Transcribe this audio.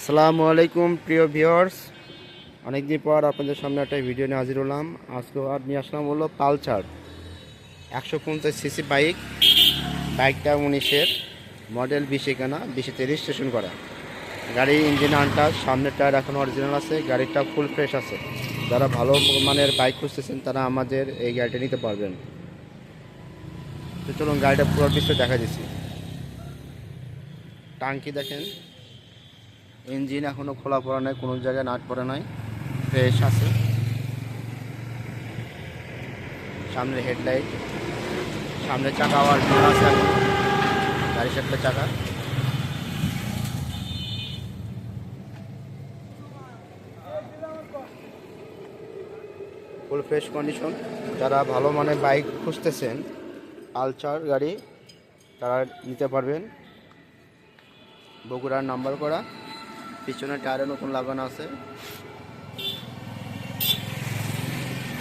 আসসালামু আলাইকুম, প্রিয় ভিউয়ার্স। অনেকদিন পর আপনাদের সামনে একটা ভিডিও নিয়ে হাজির হলাম। আজকে আর নিয়ে আসলাম হলো পালচার একশো পঞ্চাশ সিসি বাইক। বাইকটা উনিশের। মডেল বিশে কেনা বিশেতে রেজিস্ট্রেশন করা। গাড়ির ইঞ্জিন আনটা, সামনের টায়ার এখন অরিজিনাল আছে, গাড়িটা ফুল ফ্রেশ আছে। যারা ভালো মানের বাইক খুঁজতেছেন, তারা আমাদের এই গাড়িটা নিতে পারবেন। তো চলুন গাড়িটা পুরো বিশ্ব দেখা দিচ্ছি। টাঙ্কি দেখেন। ইঞ্জিন এখনও খোলা পড়া নাই, কোনো জায়গায় নাট পড়া নাই, ফ্রেশ আছে। সামনে হেডলাইট, সামনে চাকা জোড়া আছে গাড়ির সাথে চাকা। ফুল ফ্রেশ কন্ডিশন যারা ভালো মানের বাইক খুঁজতেছেন আলচার গাড়ি, তারা নিতে পারবেন। বগুড়ার নাম্বার করা। পিছনে টায়ারে নতুন লাগানো আছে।